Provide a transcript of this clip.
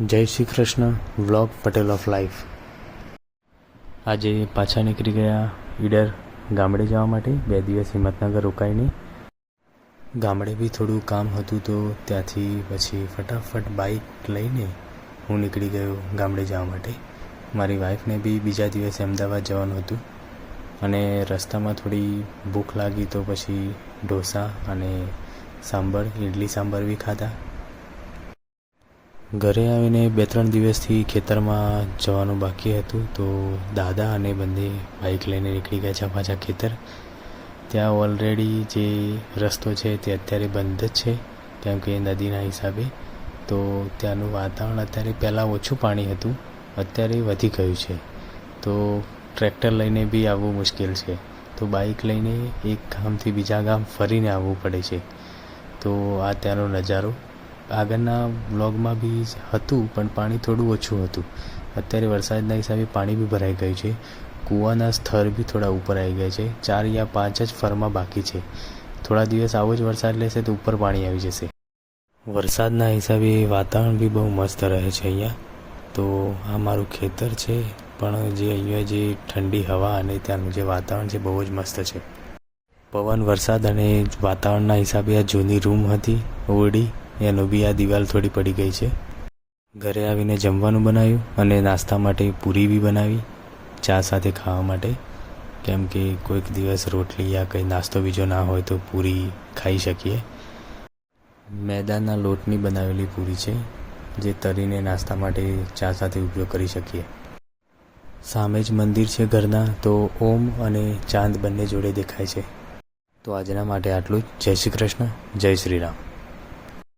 Jai Shri Krishna, vlog Patel of life. આજે પાછા નીકળી ગયા ઈડર ગામડે જવા માટે. બે દિવસ હિંમતનગર રોકાઈને ગામડે બી થોડું કામ હતું તો ત્યાંથી પછી ફટાફટ બાઇક લઈને હું નીકળી ગયો ગામડે જવા માટે. મારી વાઈફને બી બીજા દિવસે અમદાવાદ જવાનું હતું. અને રસ્તામાં થોડી ભૂખ લાગી તો પછી ઢોસા અને સાંભર ઇડલી સાંભર બી ખાધા. ઘરે આવીને બે ત્રણ દિવસથી ખેતરમાં જવાનું બાકી હતું તો દાદા અને બંને બાઇક લઈને નીકળી ગયા છે પાછા ખેતર. ત્યાં ઓલરેડી જે રસ્તો છે તે અત્યારે બંધ જ છે કેમ કે નદીના હિસાબે. તો ત્યાંનું વાતાવરણ અત્યારે પહેલાં ઓછું પાણી હતું, અત્યારે વધી ગયું છે. તો ટ્રેક્ટર લઈને બી આવવું મુશ્કેલ છે. તો બાઇક લઈને એક ગામથી બીજા ગામ ફરીને આવવું પડે છે. તો આ ત્યાંનો નજારો. આગળના બ્લોગમાં બી હતું, પણ પાણી થોડું ઓછું હતું. અત્યારે વરસાદના હિસાબે પાણી બી ભરાઈ ગયું છે. કૂવાના સ્તર બી થોડા ઉપર આવી ગયા છે. ચાર યા પાંચ જ ફરમાં બાકી છે. થોડા દિવસ આવો જ વરસાદ લેશે તો ઉપર પાણી આવી જશે. વરસાદના હિસાબે વાતાવરણ બી બહુ મસ્ત રહે છે અહીંયા. તો આ મારું ખેતર છે, પણ જે અહીંયા જે ઠંડી હવા અને ત્યાંનું જે વાતાવરણ છે બહુ જ મસ્ત છે. પવન, વરસાદ અને વાતાવરણના હિસાબે આ જૂની રૂમ હતી, ઓરડી. એનું બી આ દિવાલ થોડી પડી ગઈ છે. ઘરે આવીને જમવાનું બનાવ્યું અને નાસ્તા માટે પૂરી બી બનાવી, ચા સાથે ખાવા માટે. કેમ કે કોઈક દિવસ રોટલી યા કંઈ નાસ્તો બીજો ના હોય તો પૂરી ખાઈ શકીએ. મેદાના લોટની બનાવેલી પૂરી છે, જે તરીને નાસ્તા માટે ચા સાથે ઉપયોગ કરી શકીએ. સામે જ મંદિર છે ઘરના, તો ઓમ અને ચાંદ બંને જોડે દેખાય છે. તો આજના માટે આટલું જ. જય શ્રી કૃષ્ણ, જય શ્રી રામ.